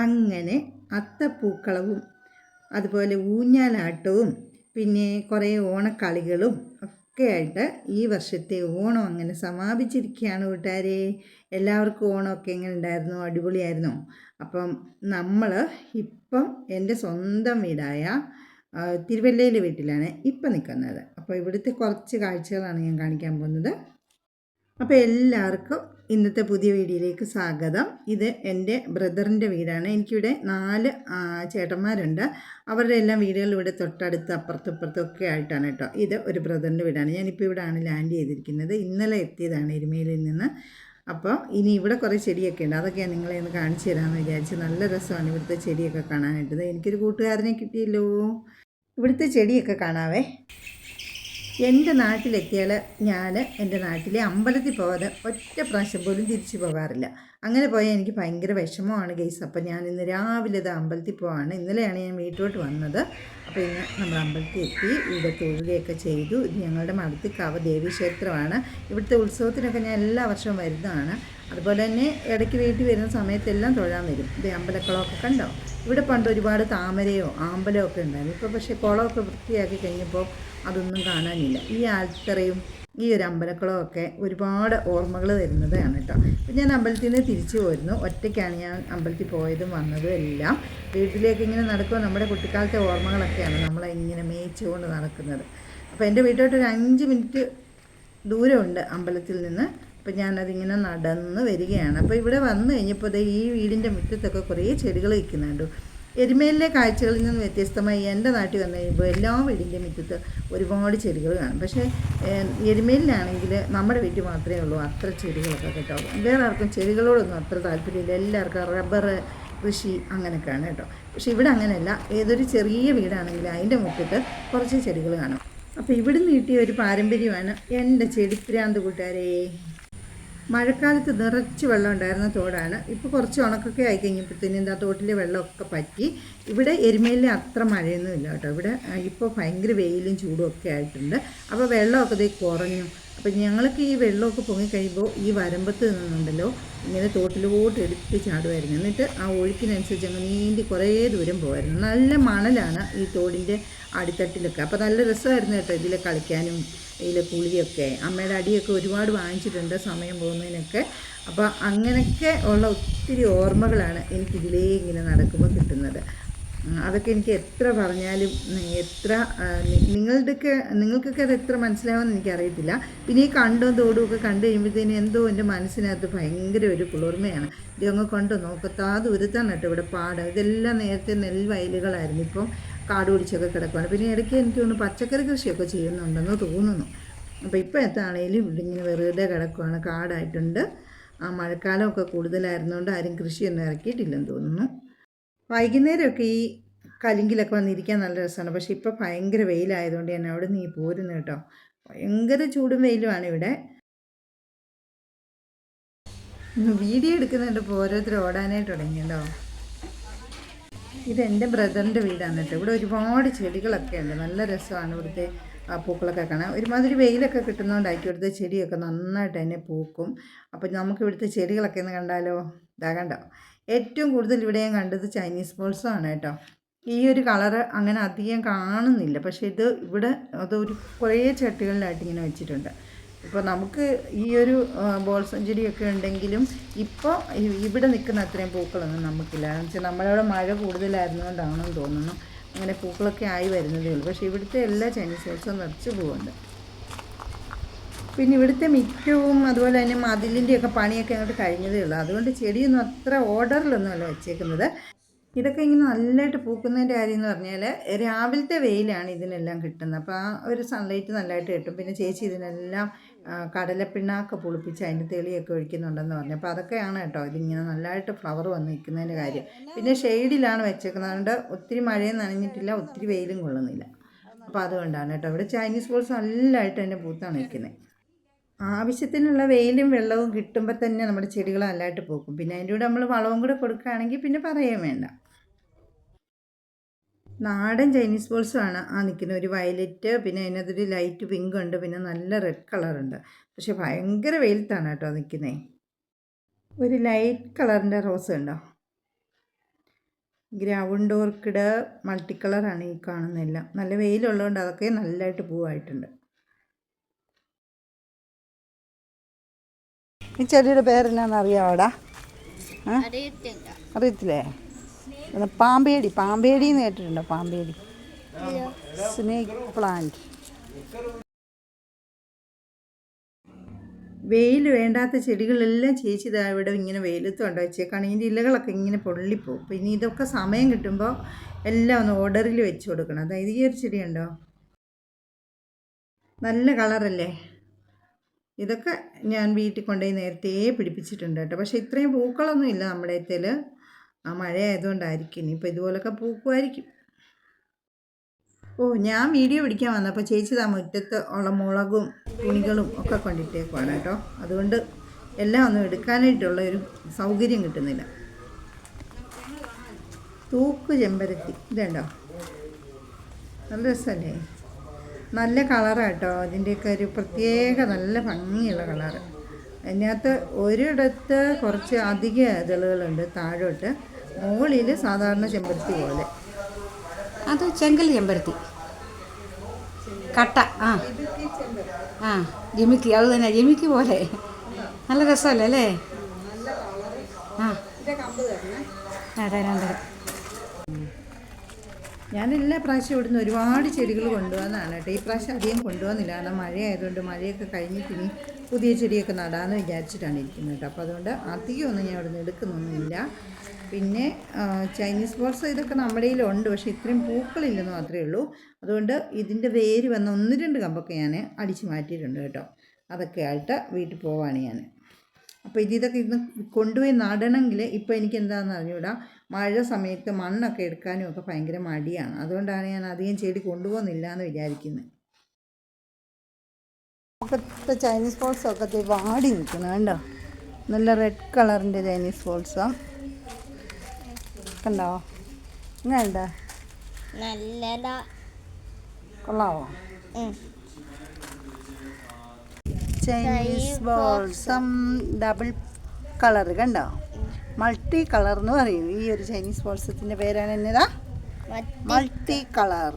അങ്ങനെ അത്തപ്പൂക്കളവും അതുപോലെ ഊഞ്ഞാലാട്ടവും പിന്നെ കുറേ ഓണക്കളികളും ഒക്കെയായിട്ട് ഈ വർഷത്തെ ഓണം അങ്ങനെ സമാപിച്ചിരിക്കുകയാണ് കൂട്ടുകാരെ. എല്ലാവർക്കും ഓണമൊക്കെ എങ്ങനെ ഉണ്ടായിരുന്നു? അടിപൊളിയായിരുന്നു? അപ്പം നമ്മൾ ഇപ്പം എന്റെ സ്വന്തം വീടായ തിരുവല്ലയിലെ വീട്ടിലാണ് ഇപ്പം നിൽക്കുന്നത്. അപ്പോൾ ഇവിടുത്തെ കുറച്ച് കാഴ്ചകളാണ് ഞാൻ കാണിക്കാൻ പോകുന്നത്. അപ്പോൾ എല്ലാവർക്കും ഇന്നത്തെ പുതിയ വീഡിയോയിലേക്ക് സ്വാഗതം. ഇത് എന്റെ ബ്രദറിന്റെ വീടാണ്. എനിക്കിവിടെ നാല് ചേട്ടന്മാരുണ്ട്. അവരുടെ എല്ലാം വീടുകൾ ഇവിടെ തൊട്ടടുത്ത് അപ്പുറത്തും ഇപ്പുറത്തൊക്കെ ആയിട്ടാണ് കേട്ടോ. ഇത് ഒരു ബ്രദറിന്റെ വീടാണ്. ഞാനിപ്പോൾ ഇവിടെയാണ് ലാൻഡ് ചെയ്തിരിക്കുന്നത്. ഇന്നലെ എത്തിയതാണ് എരുമേലിൽ നിന്ന്. അപ്പോൾ ഇനി ഇവിടെ കുറേ ചെടിയൊക്കെ ഉണ്ട്. അതൊക്കെ ഞാൻ നിങ്ങളെ ഒന്ന് കാണിച്ചു തരാമെന്ന് വിചാരിച്ച് നല്ല രസമാണ് ഇവിടുത്തെ ചെടിയൊക്കെ കാണാനായിട്ട്. ദേ എനിക്കൊരു കൂട്ടുകാരനെ കിട്ടിയല്ലോ. ഇവിടുത്തെ ചെടിയൊക്കെ കാണാവേ. എന്റെ നാട്ടിലെത്തിയാൽ ഞാൻ എന്റെ നാട്ടിലെ അമ്പലത്തിൽ പോകാതെ ഒറ്റ പ്രാവശ്യം പോലും തിരിച്ചു പോകാറില്ല അങ്ങനെ പോയാൽ എനിക്ക് ഭയങ്കര വിഷമമാണ് ഗെയ്സ് അപ്പം ഞാൻ ഇന്ന് രാവിലെ ഇത് അമ്പലത്തിൽ പോവാണ്. ഇന്നലെയാണ് ഞാൻ വീട്ടിലോട്ട് വന്നത്. അപ്പോൾ ഇന്ന് നമ്മൾ അമ്പലത്തിൽ എത്തി. ഇവിടെ തൊഴുകയൊക്കെ ചെയ്തു. ഇത് ഞങ്ങളുടെ മടത്തിക്കാവ് ദേവീക്ഷേത്രമാണ്. ഇവിടുത്തെ ഉത്സവത്തിനൊക്കെ ഞാൻ എല്ലാ വർഷവും വരുന്നതാണ്. അതുപോലെ തന്നെ ഇടയ്ക്ക് വീട്ടിൽ വരുന്ന സമയത്തെല്ലാം തൊഴാൻ വരും. ഇത് അമ്പലക്കുളമൊക്കെ കണ്ടോ? ഇവിടെ പണ്ട് ഒരുപാട് താമരയോ ആമ്പലോ ഒക്കെ ഉണ്ടായിരുന്നു. ഇപ്പോൾ പക്ഷേ കുളമൊക്കെ വൃത്തിയാക്കി കഴിഞ്ഞപ്പോൾ അതൊന്നും കാണാനില്ല. ഈ ആൽത്തറയും ഈ ഒരു അമ്പലക്കുളം ഒക്കെ ഒരുപാട് ഓർമ്മകൾ തരുന്നതാണ് കേട്ടോ. ഇപ്പം ഞാൻ അമ്പലത്തിൽ നിന്ന് തിരിച്ചു പോയിരുന്നു ഒറ്റയ്ക്കാണ് ഞാൻ അമ്പലത്തിൽ പോയതും വന്നതും എല്ലാം. വീട്ടിലേക്ക് ഇങ്ങനെ നടക്കുമ്പോൾ നമ്മുടെ കുട്ടിക്കാലത്തെ ഓർമ്മകളൊക്കെയാണ് നമ്മളെ ഇങ്ങനെ മേയിച്ചുകൊണ്ട് നടക്കുന്നത്. അപ്പോൾ എന്റെ വീട്ടിലോട്ട് ഒരു അഞ്ച് മിനിറ്റ് ദൂരമുണ്ട് അമ്പലത്തിൽ നിന്ന്. അപ്പം ഞാനതിങ്ങനെ നടന്ന് വരികയാണ്. അപ്പോൾ ഇവിടെ വന്നു കഴിഞ്ഞപ്പോൾ ദേ ഈ വീടിന്റെ മുറ്റത്തൊക്കെ കുറേ ചെടികൾ വയ്ക്കുന്നുണ്ട് എരുമേലിലെ കാഴ്ചകളിൽ നിന്ന് വ്യത്യസ്തമായി എന്റെ നാട്ടിൽ വന്നു കഴിയുമ്പോൾ എല്ലാ വീടിന്റെ മുറ്റത്ത് ഒരുപാട് ചെടികൾ കാണും. പക്ഷേ എരുമേലിലാണെങ്കിൽ നമ്മുടെ വീട്ടിൽ മാത്രമേ ഉള്ളൂ. അത്ര ചെടികളൊക്കെ കേട്ടോ. വേറെ ആർക്കും ചെടികളോടൊന്നും അത്ര താല്പര്യമില്ല. എല്ലാവർക്കും റബ്ബർ കൃഷി അങ്ങനെയൊക്കെയാണ് കേട്ടോ. പക്ഷേ ഇവിടെ അങ്ങനെയല്ല. ഏതൊരു ചെറിയ വീടാണെങ്കിൽ അതിന്റെ മുറ്റത്ത് കുറച്ച് ചെടികൾ കാണും. അപ്പോൾ ഇവിടുന്ന് കിട്ടിയ ഒരു പാരമ്പര്യമാണ് എന്റെ ചെടിപ്രാന്ത് കൂട്ടുകാരേ. മഴക്കാലത്ത് നിറച്ച് വെള്ളം ഉണ്ടായിരുന്ന തോടാണ്. ഇപ്പോൾ കുറച്ച് ഉണക്കൊക്കെ ആയി കഴിഞ്ഞപ്പോഴത്തേനും എന്താ തോട്ടിലെ വെള്ളമൊക്കെ പറ്റി. ഇവിടെ എരുമേലിൽ അത്ര മഴയൊന്നും ഇല്ല കേട്ടോ. ഇവിടെ ഇപ്പോൾ ഭയങ്കര വെയിലും ചൂടും ഒക്കെ ആയിട്ടുണ്ട്. അപ്പോൾ വെള്ളമൊക്കെ ഇതേ കുറഞ്ഞു. അപ്പോൾ ഞങ്ങൾക്ക് ഈ വെള്ളമൊക്കെ പൊങ്ങിക്കഴിയുമ്പോൾ ഈ വരമ്പത്ത് നിന്നുണ്ടല്ലോ ഇങ്ങനെ തോട്ടിലോട്ട് എടുത്ത് ചാടുമായിരുന്നു എന്നിട്ട് ആ ഒഴുക്കിനനുസരിച്ച് അങ്ങ് നീന്തി കുറേ ദൂരം പോകുമായിരുന്നു നല്ല മണലാണ് ഈ തോടിന്റെ അടിത്തട്ടിലൊക്കെ. അപ്പോൾ നല്ല രസമായിരുന്നു കേട്ടോ ഇതിൽ കളിക്കാനും. ഇതിലെ പുളിയൊക്കെ. അമ്മയുടെ അടിയൊക്കെ ഒരുപാട് വാങ്ങിച്ചിട്ടുണ്ട് സമയം പോകുന്നതിനൊക്കെ. അപ്പോൾ അങ്ങനെയൊക്കെ ഉള്ള ഒത്തിരി ഓർമ്മകളാണ് എനിക്കിതിലേ ഇങ്ങനെ നടക്കുമ്പോൾ കിട്ടുന്നത്. അതൊക്കെ എനിക്ക് എത്ര പറഞ്ഞാലും എത്ര നിങ്ങളുടെയൊക്കെ നിങ്ങൾക്കൊക്കെ അത് എത്ര മനസ്സിലാവുമെന്ന് എനിക്കറിയത്തില്ല. പിന്നെ ഈ കണ്ടും തോടും ഒക്കെ കണ്ടു കഴിയുമ്പോഴത്തേനും എന്തോ എന്റെ മനസ്സിനകത്ത് ഭയങ്കര ഒരു കുളിർമയാണ്. ഇതങ്ങ് കൊണ്ട് നോക്കത്താ ദൂരത്താണ് കേട്ടോ ഇവിടെ പാടം ഇതെല്ലാം നേരത്തെ നെൽവയലുകളായിരുന്നു. ഇപ്പം കാട് പിടിച്ചൊക്കെ കിടക്കുകയാണ് പിന്നെ ഇടയ്ക്ക് എനിക്ക് തോന്നുന്നു പച്ചക്കറി കൃഷിയൊക്കെ ചെയ്യുന്നുണ്ടെന്ന് തോന്നുന്നു. അപ്പോൾ ഇപ്പോൾ എത്താണേലും ഇങ്ങനെ വെറുതെ കിടക്കുകയാണ് കാടായിട്ടുണ്ട്. ആ മഴക്കാലമൊക്കെ കൂടുതലായിരുന്നുകൊണ്ട് ആരും കൃഷിയൊന്നും ഇറക്കിയിട്ടില്ലെന്ന് തോന്നുന്നു. വൈകുന്നേരമൊക്കെ ഈ കലിങ്കിലൊക്കെ വന്നിരിക്കാൻ നല്ല രസമാണ്. പക്ഷേ ഇപ്പോൾ ഭയങ്കര വെയിലായതുകൊണ്ട് ഞാൻ അവിടെ നീ പോരുന്നു കേട്ടോ. ഭയങ്കര ചൂടും വെയിലുമാണ് ഇവിടെ. വീഡിയോ എടുക്കുന്നുണ്ട് ഇപ്പോൾ ഓരോരുത്തർ ഓടാനായിട്ട് തുടങ്ങിയല്ലോ. ഇത് എന്റെ ബ്രദറിന്റെ വീടാണ് കേട്ടോ. ഇവിടെ ഒരുപാട് ചെടികളൊക്കെ ഉണ്ട്. നല്ല രസമാണ് ഇവിടുത്തെ ആ പൂക്കളൊക്കെ കാണാൻ. ഒരുമാതിരി വെയിലൊക്കെ കിട്ടുന്നതുകൊണ്ടായിരിക്കും ഇവിടുത്തെ ചെടിയൊക്കെ നന്നായിട്ട് തന്നെ പൂക്കും. അപ്പോൾ നമുക്ക് ഇവിടുത്തെ ചെടികളൊക്കെ ഒന്ന് കണ്ടാലോ? ഇതാ കണ്ടോ? ഏറ്റവും കൂടുതൽ ഇവിടെ ഞാൻ കണ്ടത് ചൈനീസ് ബോൾസും ആണ് കേട്ടോ. ഈ ഒരു കളറ് അങ്ങനെ അധികം കാണുന്നില്ല. പക്ഷേ ഇത് ഇവിടെ അതൊരു കുറേ ചട്ടികളിലായിട്ട് ഇങ്ങനെ വെച്ചിട്ടുണ്ട്. ഇപ്പോൾ നമുക്ക് ഈ ഒരു ബോൾ സെഞ്ചുറിയൊക്കെ ഉണ്ടെങ്കിലും ഇപ്പോൾ ഇവിടെ നിൽക്കുന്ന അത്രയും പൂക്കളൊന്നും നമുക്കില്ല. എന്ന് വെച്ചാൽ നമ്മളവിടെ മഴ കൂടുതലായിരുന്നുകൊണ്ടാണെന്ന് തോന്നുന്നു. അങ്ങനെ പൂക്കളൊക്കെ ആയി വരുന്നതേ ഉള്ളൂ. പക്ഷേ ഇവിടുത്തെ എല്ലാ ചൈനീസ് ബോൾസും നിറച്ച് പൂവുണ്ട്. പിന്നെ ഇവിടുത്തെ മിറ്റവും അതുപോലെ തന്നെ മതിലിന്റെയൊക്കെ പണിയൊക്കെ അങ്ങോട്ട് കഴിഞ്ഞതേ ഉള്ളൂ. അതുകൊണ്ട് ചെടിയൊന്നും അത്ര ഓർഡറിലൊന്നുമല്ല വെച്ചേക്കുന്നത്. ഇതൊക്കെ ഇങ്ങനെ നല്ലതായിട്ട് പൂക്കുന്നതിന്റെ കാര്യം എന്ന് പറഞ്ഞാൽ രാവിലത്തെ വെയിലാണ് ഇതിനെല്ലാം കിട്ടുന്നത്. അപ്പോൾ ആ ഒരു സൺലൈറ്റ് നല്ലതായിട്ട് കിട്ടും. പിന്നെ ചേച്ചി ഇതിനെല്ലാം കടലപ്പിണ്ണാക്ക് പുളിപ്പിച്ച് അതിന്റെ തെളിയൊക്കെ ഒഴിക്കുന്നുണ്ടെന്ന് പറഞ്ഞു. അപ്പോൾ അതൊക്കെയാണ് കേട്ടോ ഇതിങ്ങനെ നല്ലതായിട്ട് ഫ്ലവർ വന്ന് നിൽക്കുന്നതിന്റെ കാര്യം. പിന്നെ ഷെയ്ഡിലാണ് വെച്ചേക്കുന്നത്. അതുകൊണ്ട് ഒത്തിരി മഴയും നനഞ്ഞിട്ടില്ല ഒത്തിരി വെയിലും കൊള്ളുന്നില്ല. അപ്പോൾ അതുകൊണ്ടാണ് കേട്ടോ. ഇവിടെ ചൈനീസ് ബോൾസ് നല്ലതായിട്ട് അതിന്റെ പൂത്താണ് നിൽക്കുന്നത്. ആവശ്യത്തിനുള്ള വെയിലും വെള്ളവും കിട്ടുമ്പോൾ തന്നെ നമ്മുടെ ചെടികൾ നല്ലതായിട്ട് പൂക്കും. പിന്നെ അതിന്റെ കൂടെ നമ്മൾ വളവും കൂടെ കൊടുക്കുകയാണെങ്കിൽ പിന്നെ പറയുകയും വേണ്ട. നാടൻ ചൈനീസ് ബോൾസാണ് ആ നിൽക്കുന്ന ഒരു വയലറ്റ് പിന്നെ അതിനകത്തൊരു ലൈറ്റ് പിങ്ക് ഉണ്ട് പിന്നെ നല്ല റെഡ് കളറുണ്ട്. പക്ഷേ ഭയങ്കര വെയിലത്താണ് കേട്ടോ നിൽക്കുന്നത് ഒരു ലൈറ്റ് കളറിന്റെ റോസ് ഉണ്ടോ ഗ്രൗണ്ട് ഓർക്കിഡ് മൾട്ടി കളറാണ് ഈ കാണുന്നതെല്ലാം. നല്ല വെയിലുള്ളതുകൊണ്ട് അതൊക്കെ നല്ലതായിട്ട് പൂവായിട്ടുണ്ട്. ഈ ചെടിയുടെ പേരെന്നാന്ന് അറിയാവോടാ അറിയത്തില്ല? പാമ്പേടി പാമ്പേടി എന്ന് കേട്ടിട്ടുണ്ടോ? പാമ്പേടി. സ്നേക്ക് പ്ലാന്റ് വെയിൽ വേണ്ടാത്ത ചെടികളെല്ലാം ചേച്ചി ഇതാ ഇവിടെ ഇങ്ങനെ വെയിലത്ത് കൊണ്ട് വെച്ചേക്കാണ്. ഇതിന്റെ ഇലകളൊക്കെ ഇങ്ങനെ പൊള്ളിപ്പോവും. ഇനി ഇതൊക്കെ സമയം കിട്ടുമ്പോൾ എല്ലാം ഒന്ന് ഓർഡറിൽ വെച്ച് കൊടുക്കണം. അതായത് ഈ ഒരു ചെടിയുണ്ടോ? നല്ല കളറല്ലേ? ഇതൊക്കെ ഞാൻ വീട്ടിൽ കൊണ്ടുപോയി നേരത്തെ പിടിപ്പിച്ചിട്ടുണ്ട് കേട്ടോ. പക്ഷേ ഇത്രയും പൂക്കളൊന്നും ഇല്ല നമ്മുടെ ഇതിൽ ആ മഴ ആയതുകൊണ്ടായിരിക്കും ഇനിയിപ്പോൾ ഇതുപോലൊക്കെ പൂക്കുമായിരിക്കും. ഓ ഞാൻ വീഡിയോ പിടിക്കാൻ വന്നപ്പോൾ ചേച്ചി താ മുറ്റത്ത് ഉള്ള മുളകും തുണികളും ഒക്കെ കൊണ്ടിട്ടേക്കുവാണ് കേട്ടോ. അതുകൊണ്ട് എല്ലാം ഒന്നും എടുക്കാനായിട്ടുള്ള ഒരു സൗകര്യം കിട്ടുന്നില്ല. തൂക്ക് ചെമ്പരത്തി. ഇതുണ്ടോ? നല്ല രസമല്ലേ? നല്ല കളറാണ് അതിന്റെയൊക്കെ ഒരു പ്രത്യേക നല്ല ഭംഗിയുള്ള കളറ്. അതിനകത്ത് ഒരിടത്ത് കുറച്ച് അധിക ഇതളുകളുണ്ട് താഴോട്ട്. മുകളിൽ സാധാരണ ചെമ്പരത്തി പോലെ. അത് ചെങ്കൽ ചെമ്പരത്തി. കട്ട ആ. ആ ജിമിക്ക് അത് തന്നെ ജിമിക്ക് പോലെ. നല്ല രസമല്ലേ അല്ലേ? ആ. ആ തരാം തരാം. ഞാൻ എല്ലാ പ്രാവശ്യം ഇവിടുന്ന് ഒരുപാട് ചെടികൾ കൊണ്ടുപോകുന്നതാണ് കേട്ടോ. ഈ പ്രാവശ്യം അധികം കൊണ്ടുപോകുന്നില്ല കാരണം മഴയായതുകൊണ്ട് മഴയൊക്കെ കഴിഞ്ഞിട്ട് ഇനി പുതിയ ചെടിയൊക്കെ നടാമെന്ന് വിചാരിച്ചിട്ടാണ് ഇരിക്കുന്നത്. കേട്ടോ അപ്പോൾ അതുകൊണ്ട് അധികമൊന്നും ഞാൻ ഇവിടുന്ന് എടുക്കുന്നൊന്നുമില്ല. പിന്നെ ചൈനീസ് ബോൾസ് ഇതൊക്കെ നമ്മുടെ കയ്യിലുണ്ട് പക്ഷേ ഇത്രയും പൂക്കളില്ലെന്ന് മാത്രമേ ഉള്ളൂ. അതുകൊണ്ട് ഇതിന്റെ വേര് വന്ന ഒന്ന് രണ്ട് കമ്പൊക്കെ ഞാൻ അടിച്ചു മാറ്റിയിട്ടുണ്ട് കേട്ടോ. അതൊക്കെ ആയിട്ട് വീട്ടിൽ പോവാണ് ഞാൻ. അപ്പോൾ ഇത് ഇതൊക്കെ ഇന്ന് കൊണ്ടുപോയി നടണമെങ്കിൽ ഇപ്പോൾ എനിക്ക് എന്താണെന്ന് അറിഞ്ഞൂടാ? മഴ സമയത്ത് മണ്ണൊക്കെ എടുക്കാനും ഒക്കെ ഭയങ്കര മടിയാണ്. അതുകൊണ്ടാണ് ഞാൻ അധികം ചെടി കൊണ്ടുപോകുന്നില്ല എന്ന് വിചാരിക്കുന്നത് ഇപ്പോഴത്തെ ചൈനീസ് ബോൾസൊക്കെ ഇത് വാടി നിൽക്കുന്നു കണ്ടോ? നല്ല റെഡ് കളറിന്റെ ചൈനീസ് ബോൾസാണ് കണ്ടോ? ഇങ്ങനെയുണ്ടോ നല്ലതാ. കൊള്ളാവോ. ചൈനീസ് ബോൾസം ഡബിൾ കളർ കണ്ടോ? മൾട്ടി കളർ എന്ന് പറയും. ഈ ഒരു ചൈനീസ് ബോൾസത്തിന്റെ പേരാണ് എന്നതാ? മൾട്ടി കളർ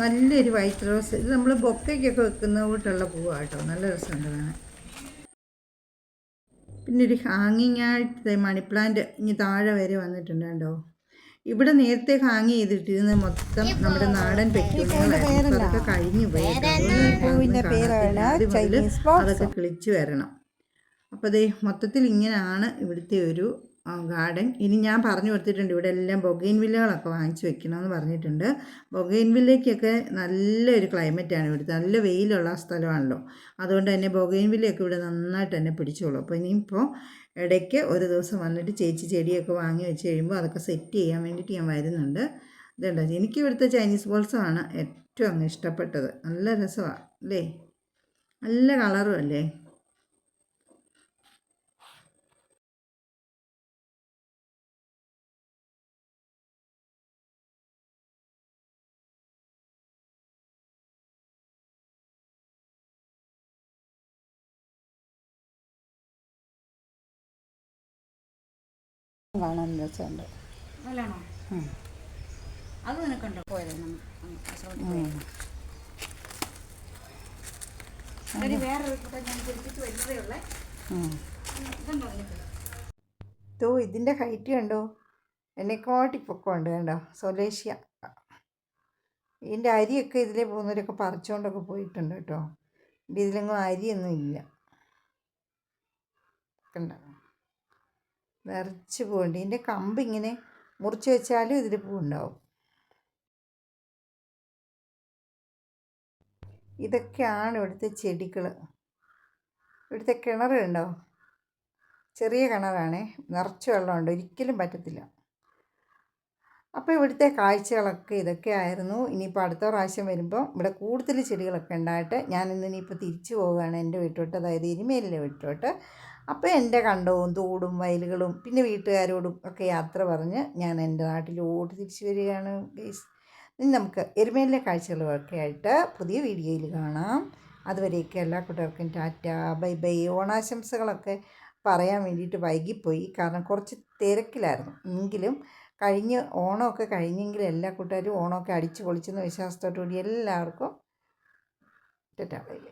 നല്ലൊരു വൈറ്റ് റോസ്. ഇത് നമ്മൾ ബൊക്കയ്ക്കൊക്കെ വെക്കുന്ന കൂട്ടുള്ള പൂവാണ് കേട്ടോ. നല്ല രസമുണ്ട് കാണാൻ. പിന്നെ ഒരു ഹാങ്ങിങ് ആയിട്ട് മണി പ്ലാന്റ് ഇനി താഴെ വരെ വന്നിട്ടുണ്ട് കേട്ടോ ഇവിടെ നേരത്തെ ഹാങ് ചെയ്തിട്ടിരുന്ന മൊത്തം നമ്മുടെ നാടൻ പെട്ടിയൊക്കെ അതൊക്കെ കഴിഞ്ഞു പോയി അതൊക്കെ കിളിച്ചു വരണം. അപ്പോൾ ദേ മൊത്തത്തിൽ ഇങ്ങനെയാണ് ഇവിടുത്തെ ഒരു ഗാർഡൻ. ഇനി ഞാൻ പറഞ്ഞു കൊടുത്തിട്ടുണ്ട് ഇവിടെ എല്ലാം ബൊഗൈൻ വില്ലകളൊക്കെ വാങ്ങിച്ചു വെക്കണമെന്ന് പറഞ്ഞിട്ടുണ്ട്. ബൊഗൈൻ വില്ലയ്ക്കൊക്കെ നല്ലൊരു ക്ലൈമറ്റാണ് ഇവിടുത്തെ. നല്ല വെയിലുള്ള സ്ഥലമാണല്ലോ. അതുകൊണ്ട് തന്നെ ബൊഗൈൻ വില്ലയൊക്കെ ഇവിടെ നന്നായിട്ട് തന്നെ പിടിച്ചോളൂ. അപ്പോൾ ഇനിയിപ്പോൾ ഇടയ്ക്ക് ഒരു ദിവസം വന്നിട്ട് ചേച്ചി ചെടിയൊക്കെ വാങ്ങി വെച്ച് കഴിയുമ്പോൾ അതൊക്കെ സെറ്റ് ചെയ്യാൻ വേണ്ടിയിട്ട് ഞാൻ വരുന്നുണ്ട്. ഇതുണ്ടോ? എനിക്ക് ഇവിടുത്തെ ചൈനീസ് ബോൾസാണ് ഏറ്റവും അങ്ങ് ഇഷ്ടപ്പെട്ടത്. നല്ല രസമാണ് അല്ലേ? നല്ല കളറും അല്ലേ? കാണാൻ രസമുണ്ട്. അത് നിനക്കുണ്ടോ? തോ ഇതിന്റെ ഹൈറ്റ് കണ്ടോ? എന്നെക്കാട്ടി പൊക്കമുണ്ട് കണ്ടോ? സൊലേഷ്യ. ഇതിന്റെ അരിയൊക്കെ ഇതിലെ പോകുന്നവരൊക്കെ പറിച്ചുകൊണ്ടൊക്കെ പോയിട്ടുണ്ട് കേട്ടോ. ഇതിലെങ്ങും അരിയൊന്നും ഇല്ല. കണ്ടോ? നിറച്ച് പൂവുണ്ട്. ഇതിന്റെ കമ്പ് ഇങ്ങനെ മുറിച്ച് വെച്ചാലും ഇതിൽ പൂവുണ്ടാവും. ഇതൊക്കെയാണ് ഇവിടുത്തെ ചെടികൾ ഇവിടുത്തെ കിണറുണ്ടോ ചെറിയ കിണറാണേ. നിറച്ച് വെള്ളമുണ്ട്. ഒരിക്കലും പറ്റത്തില്ല. അപ്പോൾ ഇവിടുത്തെ കാഴ്ചകളൊക്കെ ഇതൊക്കെ ആയിരുന്നു ഇനിയിപ്പോൾ അടുത്ത പ്രാവശ്യം വരുമ്പോൾ ഇവിടെ കൂടുതൽ ചെടികളൊക്കെ ഉണ്ടായിട്ട് ഞാനിന്ന് ഇനിയിപ്പോൾ തിരിച്ചു പോവുകയാണ് എന്റെ വീട്ടോട്ട്. അതായത് ഇനിമേലിന്റെ വീട്ടോട്ട്. അപ്പോൾ എന്റെ കണ്ടവും തോടും വയലുകളും പിന്നെ വീട്ടുകാരോടും ഒക്കെ യാത്ര പറഞ്ഞ് ഞാൻ എന്റെ നാട്ടിലോട്ട് തിരിച്ചു വരികയാണ് ഗൈസ് ഇനി നമുക്ക് എരുമേലിലെ കാഴ്ചകളൊക്കെ ആയിട്ട് പുതിയ വീഡിയോയിൽ കാണാം. അതുവരെയൊക്കെ എല്ലാ കുട്ടികൾക്കും ടാറ്റ ബൈ ബൈ ഓണാശംസകളൊക്കെ പറയാൻ വേണ്ടിയിട്ട് വൈകിപ്പോയി. കാരണം കുറച്ച് തിരക്കിലായിരുന്നു. എങ്കിലും കഴിഞ്ഞ് ഓണമൊക്കെ കഴിഞ്ഞെങ്കിൽ എല്ലാ കൂട്ടുകാരും ഓണമൊക്കെ അടിച്ചു പൊളിച്ചെന്ന് വിശ്വാസത്തോടു കൂടി എല്ലാവർക്കും ബൈ.